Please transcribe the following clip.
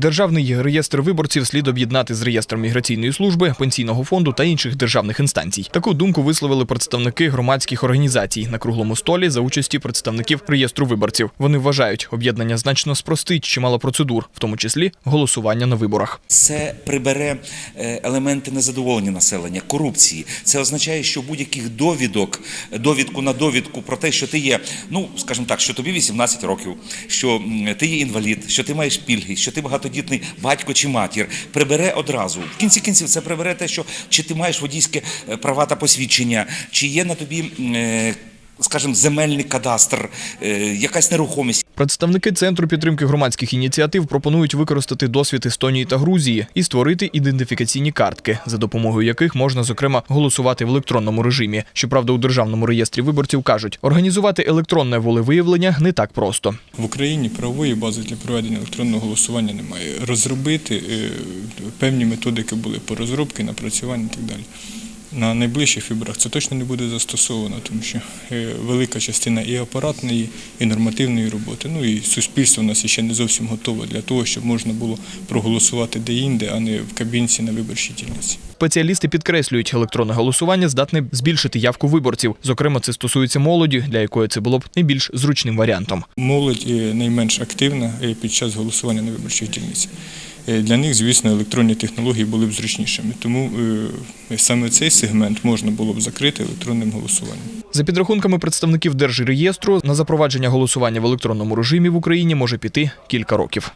Державний реєстр виборців слід об'єднати з реєстром міграційної служби, пенсійного фонду та інших державних інстанцій. Таку думку висловили представники громадських організацій на круглому столі за участі представників реєстру виборців. Вони вважають, об'єднання значно спростить чимало процедур, в тому числі голосування на виборах. Це прибере е, елементи незадоволення населення, корупції. Це означає, що будь-яких довідок, довідку на довідку про те, що ти є, ну скажімо так, що тобі 18 років, що ти є інвалід, що ти маєш пільги, що ти багатодітний батько чи матір, прибере одразу. В кінці кінців це прибере те, що чи ти маєш водійське е, права та посвідчення, чи є на тобі. Скажімо, земельний кадастр, е, якась нерухомість. Представники центру підтримки громадських ініціатив пропонують використати досвід Естонії та Грузії і створити ідентифікаційні картки, за допомогою яких можна зокрема голосувати в електронному режимі. Щоправда, у державному реєстрі виборців кажуть, організувати електронне волевиявлення не так просто. В Україні правової бази для проведення електронного голосування немає. Розробити е, певні методики були по розробці, напрацюванню і так далі. На найближчих виборах це точно не буде застосовано, тому що е, велика частина і апаратної, і нормативної роботи. Ну і суспільство у нас ще не зовсім готове для того, щоб можна було проголосувати де-інде, а не в кабінці на виборчій дільниці. Спеціалісти підкреслюють, електронне голосування здатне збільшити явку виборців. Зокрема, це стосується молоді, для якої це було б найбільш зручним варіантом. Молодь найменш активна е, під час голосування на виборчих дільницях. Е, Для них, звісно, електронні технології були б зручнішими. Тому е, саме цей сегмент можна було б закрити електронним голосуванням. За підрахунками представників Держреєстру, на запровадження голосування в електронному режимі в Україні може піти кілька років.